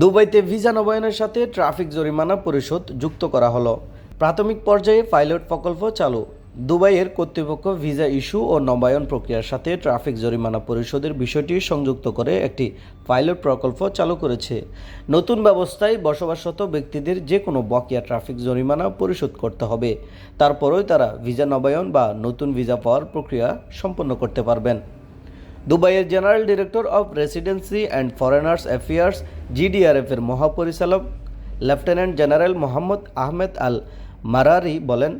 দুবাইতে ভিসা নবায়নের সাথে ট্রাফিক জরিমানা পরিশোধ যুক্ত করা হলো। প্রাথমিক পর্যায়ে পাইলট প্রকল্প চালু। দুবাইয়ের কর্তৃপক্ষ ভিসা ইস্যু ও নবায়ন প্রক্রিয়ার সাথে ট্রাফিক জরিমানা পরিশোধের বিষয়টি সংযুক্ত করে একটি পাইলট প্রকল্প চালু করেছে। নতুন ব্যবস্থায় বসবাসরত ব্যক্তিদের যে কোনো বকেয়া ট্রাফিক জরিমানা পরিশোধ করতে হবে। তারপরেই তারা ভিসা নবায়ন বা নতুন ভিসা পাওয়ার প্রক্রিয়া সম্পন্ন করতে পারবেন। দুবাইয়ের general director of residency and foreigners affairs GDRF এর মহাপরিচালক, lieutenant general Mohammed Ahmed Al Marri বলেন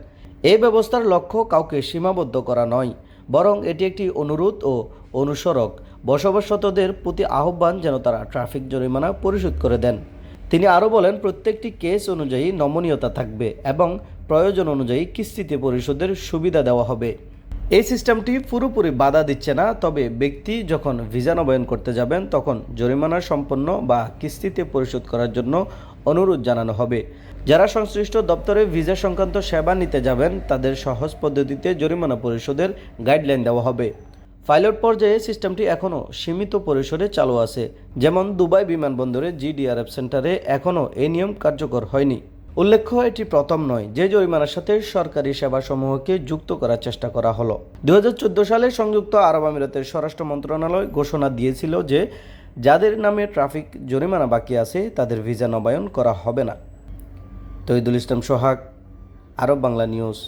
এই ব্যবস্থার লক্ষ্য কাউকে সীমাবদ্ধ করা নয়, বরং এটি একটি অনুরোধ ও অনুসরক। বসবাসতদের প্রতি আহ্বান যেন তারা ট্রাফিক জরিমানা পরিশোধ করে দেন। তিনি আরও বলেন, প্রত্যেকটি কেস অনুযায়ী নমনীয়তা থাকবে এবং প্রয়োজন অনুযায়ী কিস্তিতে পরিশোধের সুবিধা দেওয়া হবে। এই সিস্টেমটি পুরোপুরি বাধা দিচ্ছে না, তবে ব্যক্তি যখন ভিসা নবায়ন করতে যাবেন, তখন জরিমানা সম্পন্ন বা কিস্তিতে পরিশোধ করার জন্য অনুরোধ জানানো হবে। যারা সংশ্লিষ্ট দপ্তরে ভিসা সংক্রান্ত সেবা নিতে যাবেন, তাদের সহজ পদ্ধতিতে জরিমানা পরিশোধের গাইডলাইন দেওয়া হবে। পাইলট পর্যায়ে সিস্টেমটি এখনও সীমিত পরিসরে চালু আছে। যেমন দুবাই বিমানবন্দরে জিডিআরএফ সেন্টারে এখনও এই নিয়ম কার্যকর হয়নি। উল্লেখ্য, এটি প্রথম নয় যে জরিমানার সাথে সরকারি সেবাসমূহকে যুক্ত করার চেষ্টা করা হলো। দু হাজার চোদ্দ সালে সংযুক্ত আরব আমিরাতের স্বরাষ্ট্র মন্ত্রণালয় ঘোষণা দিয়েছিল যে যাদের নামে ট্রাফিক জরিমানা বাকি আছে, তাদের ভিসা নবায়ন করা হবে না। Tohidul Islam Sohag, Arab Bangla news.